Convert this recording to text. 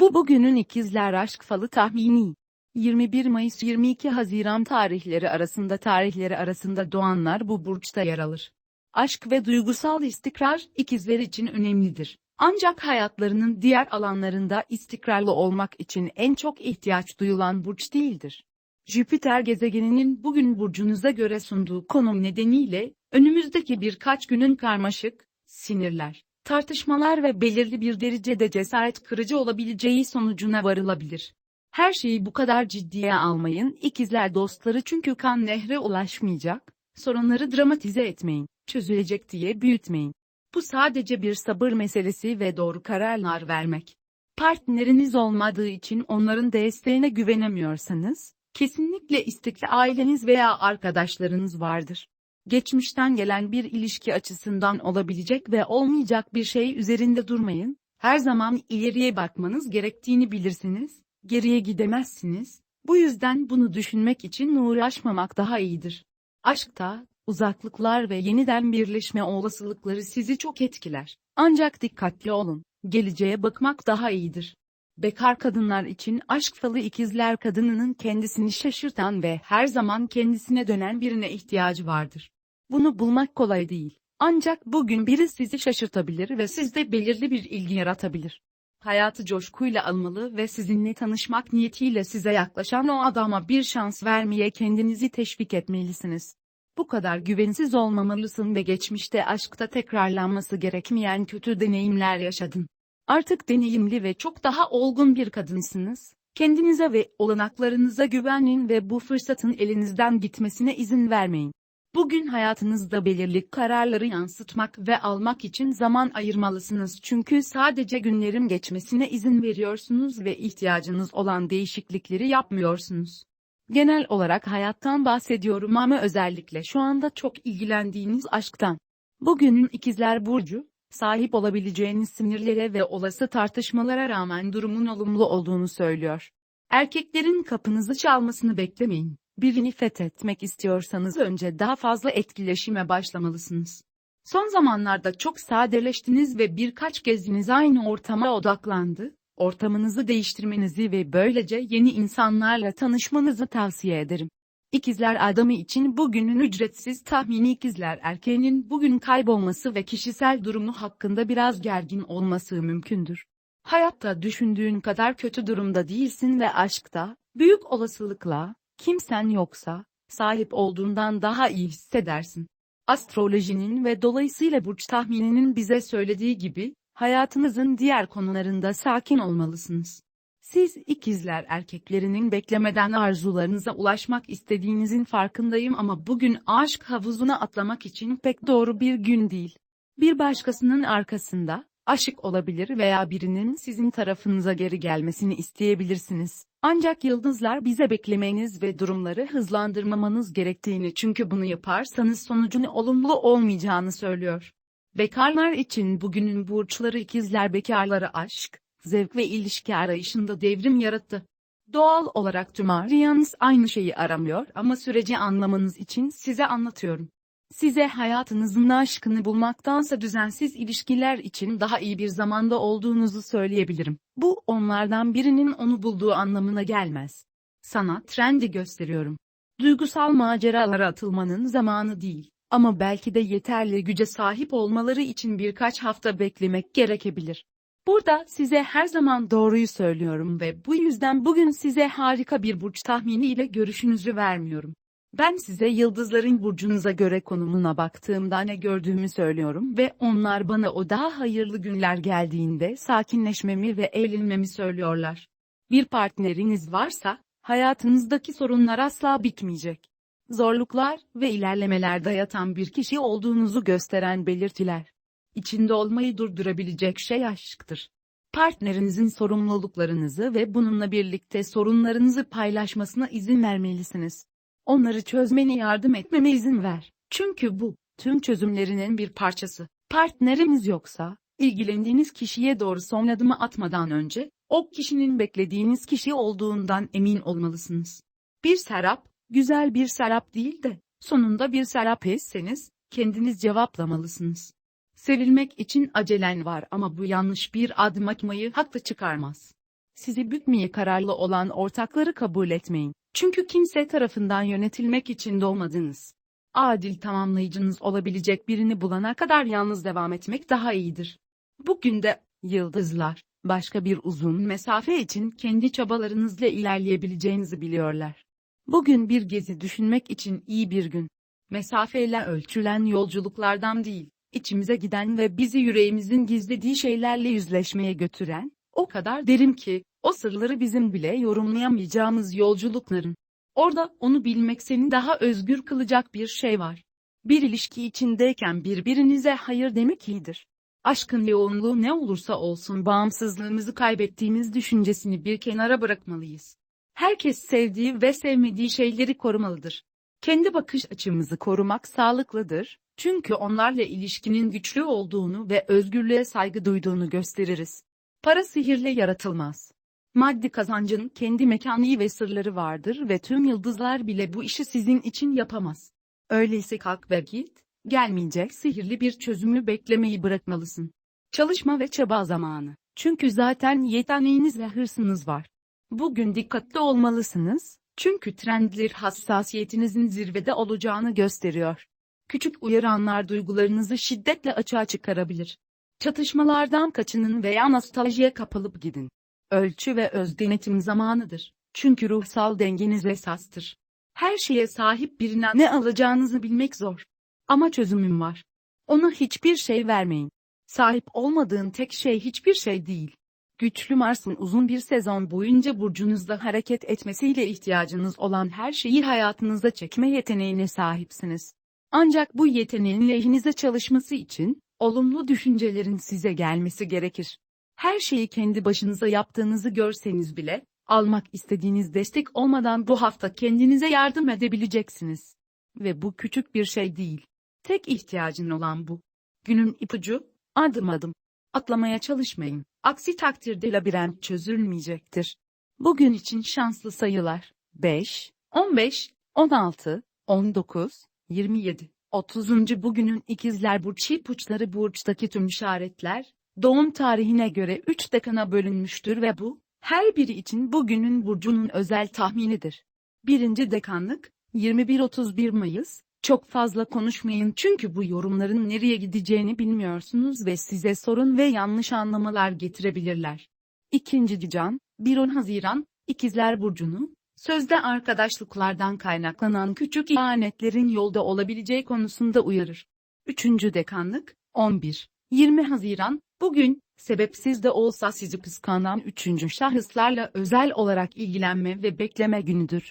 Bu bugünün ikizler aşk falı tahmini. 21 Mayıs 22 Haziran tarihleri arasında tarihleri arasında doğanlar bu burçta yer alır. Aşk ve duygusal istikrar ikizler için önemlidir. Ancak hayatlarının diğer alanlarında istikrarlı olmak için en çok ihtiyaç duyulan burç değildir. Jüpiter gezegeninin bugün burcunuza göre sunduğu konum nedeniyle, önümüzdeki birkaç günün karmaşık, sinirler, tartışmalar ve belirli bir derecede cesaret kırıcı olabileceği sonucuna varılabilir. Her şeyi bu kadar ciddiye almayın ikizler dostları çünkü kan nehre ulaşmayacak, sorunları dramatize etmeyin, çözülecek diye büyütmeyin. Bu sadece bir sabır meselesi ve doğru kararlar vermek. Partneriniz olmadığı için onların desteğine güvenemiyorsanız, kesinlikle istekli aileniz veya arkadaşlarınız vardır. Geçmişten gelen bir ilişki açısından olabilecek ve olmayacak bir şey üzerinde durmayın. Her zaman ileriye bakmanız gerektiğini bilirsiniz, geriye gidemezsiniz. Bu yüzden bunu düşünmek için uğraşmamak daha iyidir. Aşkta, uzaklıklar ve yeniden birleşme olasılıkları sizi çok etkiler. Ancak dikkatli olun, geleceğe bakmak daha iyidir. Bekar kadınlar için aşk falı ikizler kadınının kendisini şaşırtan ve her zaman kendisine dönen birine ihtiyacı vardır. Bunu bulmak kolay değil. Ancak bugün biri sizi şaşırtabilir ve sizde belirli bir ilgi yaratabilir. Hayatı coşkuyla almalı ve sizinle tanışmak niyetiyle size yaklaşan o adama bir şans vermeye kendinizi teşvik etmelisiniz. Bu kadar güvensiz olmamalısın ve geçmişte aşkta tekrarlanması gerekmeyen kötü deneyimler yaşadın. Artık deneyimli ve çok daha olgun bir kadınsınız. Kendinize ve olanaklarınıza güvenin ve bu fırsatın elinizden gitmesine izin vermeyin. Bugün hayatınızda belirli kararları yansıtmak ve almak için zaman ayırmalısınız çünkü sadece günlerin geçmesine izin veriyorsunuz ve ihtiyacınız olan değişiklikleri yapmıyorsunuz. Genel olarak hayattan bahsediyorum ama özellikle şu anda çok ilgilendiğiniz aşktan. Bugünün ikizler burcu, sahip olabileceğiniz sinirlere ve olası tartışmalara rağmen durumun olumlu olduğunu söylüyor. Erkeklerin kapınızı çalmasını beklemeyin. Birini fethetmek istiyorsanız önce daha fazla etkileşime başlamalısınız. Son zamanlarda çok sadeleştiniz ve birkaç geziniz aynı ortama odaklandı. Ortamınızı değiştirmenizi ve böylece yeni insanlarla tanışmanızı tavsiye ederim. İkizler adamı için bugünün ücretsiz tahmini ikizler erkeğinin bugün kaybolması ve kişisel durumu hakkında biraz gergin olması mümkündür. Hayatta düşündüğün kadar kötü durumda değilsin ve aşkta, büyük olasılıkla, kimsen yoksa, sahip olduğundan daha iyi hissedersin. Astrolojinin ve dolayısıyla burç tahmininin bize söylediği gibi, hayatınızın diğer konularında sakin olmalısınız. Siz ikizler erkeklerinin beklemeden arzularınıza ulaşmak istediğinizin farkındayım ama bugün aşk havuzuna atlamak için pek doğru bir gün değil. Bir başkasının arkasında, aşık olabilir veya birinin sizin tarafınıza geri gelmesini isteyebilirsiniz. Ancak yıldızlar bize beklemeniz ve durumları hızlandırmamanız gerektiğini çünkü bunu yaparsanız sonucun olumlu olmayacağını söylüyor. Bekarlar için bugünün burçları ikizler bekarları aşk, zevk ve ilişki arayışında devrim yarattı. Doğal olarak tüm arayanız aynı şeyi aramıyor ama süreci anlamanız için size anlatıyorum. Size hayatınızın aşkını bulmaktansa düzensiz ilişkiler için daha iyi bir zamanda olduğunuzu söyleyebilirim. Bu onlardan birinin onu bulduğu anlamına gelmez. Sana trendi gösteriyorum. Duygusal maceralara atılmanın zamanı değil. Ama belki de yeterli güce sahip olmaları için birkaç hafta beklemek gerekebilir. Burada size her zaman doğruyu söylüyorum ve bu yüzden bugün size harika bir burç tahmini ile görüşünüzü vermiyorum. Ben size yıldızların burcunuza göre konumuna baktığımda ne gördüğümü söylüyorum ve onlar bana o daha hayırlı günler geldiğinde sakinleşmemi ve eğlenmemi söylüyorlar. Bir partneriniz varsa, hayatınızdaki sorunlar asla bitmeyecek. Zorluklar ve ilerlemelerde yatan bir kişi olduğunuzu gösteren belirtiler. İçinde olmayı durdurabilecek şey aşktır. Partnerinizin sorumluluklarınızı ve bununla birlikte sorunlarınızı paylaşmasına izin vermelisiniz. Onları çözmene yardım etmeme izin ver. Çünkü bu, tüm çözümlerinin bir parçası. Partneriniz yoksa, ilgilendiğiniz kişiye doğru son adımı atmadan önce, o kişinin beklediğiniz kişi olduğundan emin olmalısınız. Bir serap, güzel bir serap değil de, sonunda bir serap etseniz, kendiniz cevaplamalısınız. Sevilmek için acelen var ama bu yanlış bir adım atmayı haklı çıkarmaz. Sizi bütmeye kararlı olan ortakları kabul etmeyin. Çünkü kimse tarafından yönetilmek için doğmadınız. Adil tamamlayıcınız olabilecek birini bulana kadar yalnız devam etmek daha iyidir. Bugün de, yıldızlar, başka bir uzun mesafe için kendi çabalarınızla ilerleyebileceğinizi biliyorlar. Bugün bir gezi düşünmek için iyi bir gün. Mesafeyle ölçülen yolculuklardan değil, içimize giden ve bizi yüreğimizin gizlediği şeylerle yüzleşmeye götüren, o kadar derin ki, o sırları bizim bile yorumlayamayacağımız yolculukların. Orada onu bilmek seni daha özgür kılacak bir şey var. Bir ilişki içindeyken birbirinize hayır demek iyidir. Aşkın yoğunluğu ne olursa olsun bağımsızlığımızı kaybettiğimiz düşüncesini bir kenara bırakmalıyız. Herkes sevdiği ve sevmediği şeyleri korumalıdır. Kendi bakış açımızı korumak sağlıklıdır, çünkü onlarla ilişkinin güçlü olduğunu ve özgürlüğe saygı duyduğunu gösteririz. Para sihirle yaratılmaz. Maddi kazancın kendi mekaniği ve sırları vardır ve tüm yıldızlar bile bu işi sizin için yapamaz. Öyleyse kalk ve git, gelmeyecek sihirli bir çözümü beklemeyi bırakmalısın. Çalışma ve çaba zamanı. Çünkü zaten yeteneğiniz ve hırsınız var. Bugün dikkatli olmalısınız, çünkü trendler hassasiyetinizin zirvede olacağını gösteriyor. Küçük uyaranlar duygularınızı şiddetle açığa çıkarabilir. Çatışmalardan kaçının veya nostaljiye kapılıp gidin. Ölçü ve öz denetim zamanıdır. Çünkü ruhsal dengeniz esastır. Her şeye sahip birine ne alacağınızı bilmek zor. Ama çözümüm var. Ona hiçbir şey vermeyin. Sahip olmadığın tek şey hiçbir şey değil. Güçlü Mars'ın uzun bir sezon boyunca burcunuzda hareket etmesiyle ihtiyacınız olan her şeyi hayatınıza çekme yeteneğine sahipsiniz. Ancak bu yeteneğin lehinize çalışması için, olumlu düşüncelerin size gelmesi gerekir. Her şeyi kendi başınıza yaptığınızı görseniz bile, almak istediğiniz destek olmadan bu hafta kendinize yardım edebileceksiniz. Ve bu küçük bir şey değil. Tek ihtiyacın olan bu. Günün ipucu, adım adım. Atlamaya çalışmayın. Aksi takdirde labirent çözülmeyecektir. Bugün için şanslı sayılar. 5, 15, 16, 19, 27. 30. bugünün ikizler burç ipuçları burçtaki tüm işaretler, doğum tarihine göre 3 dekana bölünmüştür ve bu, her biri için bugünün burcunun özel tahminidir. Birinci dekanlık, 21-31 Mayıs, çok fazla konuşmayın çünkü bu yorumların nereye gideceğini bilmiyorsunuz ve size sorun ve yanlış anlamalar getirebilirler. İkinci can, 1-10 Haziran, İkizler Burcu'nu, sözde arkadaşlıklardan kaynaklanan küçük ihanetlerin yolda olabileceği konusunda uyarır. Üçüncü dekanlık, 11, 20 Haziran, bugün, sebepsiz de olsa sizi kıskanan üçüncü şahıslarla özel olarak ilgilenme ve bekleme günüdür.